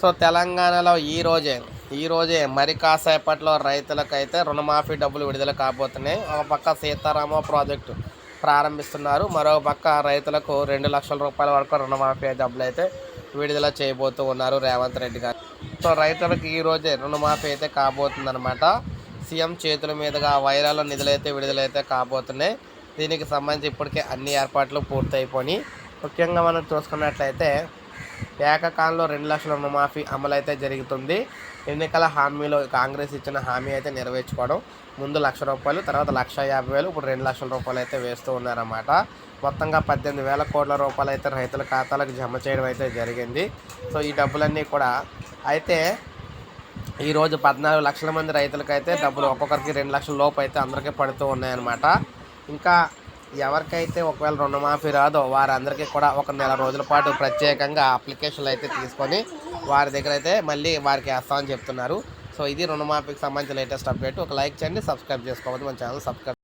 So తెలంగాణలో ఈ రోజే ఈ రోజే మరి కాసేపట్లో రైతులకైతే రుణమాఫీ డబ్బులు విడుదల కాబోతున్నాయి. ఒక పక్క సీతారామ ప్రాజెక్టు ప్రారంభిస్తున్నారు. మరో పక్క రైతులకు రెండు లక్షల రూపాయల వరకు రుణమాఫీ డబ్బులు అయితే విడుదల చేయబోతూ ఉన్నారు రేవంత్ రెడ్డి గారు. సో రైతులకు ఈ రోజే రుణమాఫీ అయితే కాబోతుందన్నమాట. సీఎం చేతుల మీదుగా వైరాల నిధులైతే విడుదలైతే కాబోతున్నాయి. దీనికి సంబంధించి ఇప్పటికే అన్ని ఏర్పాట్లు పూర్తయిపోయి ముఖ్యంగా మనం చూసుకున్నట్లయితే ఏకకాలంలో రెండు లక్షల రుణమాఫీ అమలు అయితే జరుగుతుంది. ఎన్నికల హామీలో కాంగ్రెస్ ఇచ్చిన హామీ అయితే నెరవేర్చుకోవడం ముందు లక్ష రూపాయలు తర్వాత లక్ష యాభై వేలు ఇప్పుడు రెండు లక్షల రూపాయలు అయితే వేస్తూ ఉన్నారన్నమాట. మొత్తంగా పద్దెనిమిది వేల కోట్ల రూపాయలు అయితే రైతుల ఖాతాలకు జమ చేయడం అయితే జరిగింది. సో ఈ డబ్బులన్నీ కూడా అయితే ఈరోజు పద్నాలుగు లక్షల మంది రైతులకైతే డబ్బులు ఒక్కొక్కరికి రెండు లక్షల లోపు అయితే అందరికీ పడుతూ ఉన్నాయన్నమాట. ఇంకా ఎవరికైతే ఒకవేళ రుణమాఫీ రాదో వారందరికీ కూడా ఒక నెల రోజుల పాటు ప్రత్యేకంగా అప్లికేషన్లు అయితే తీసుకొని వారి దగ్గర అయితే మళ్ళీ వారికి వేస్తామని చెప్తున్నారు. సో ఇది రుణమాఫీకి సంబంధించిన లేటెస్ట్ అప్డేట్. ఒక లైక్ చేయండి సబ్స్క్రైబ్ చేసుకోవద్దు. మన ఛానల్ సబ్స్క్రైబ్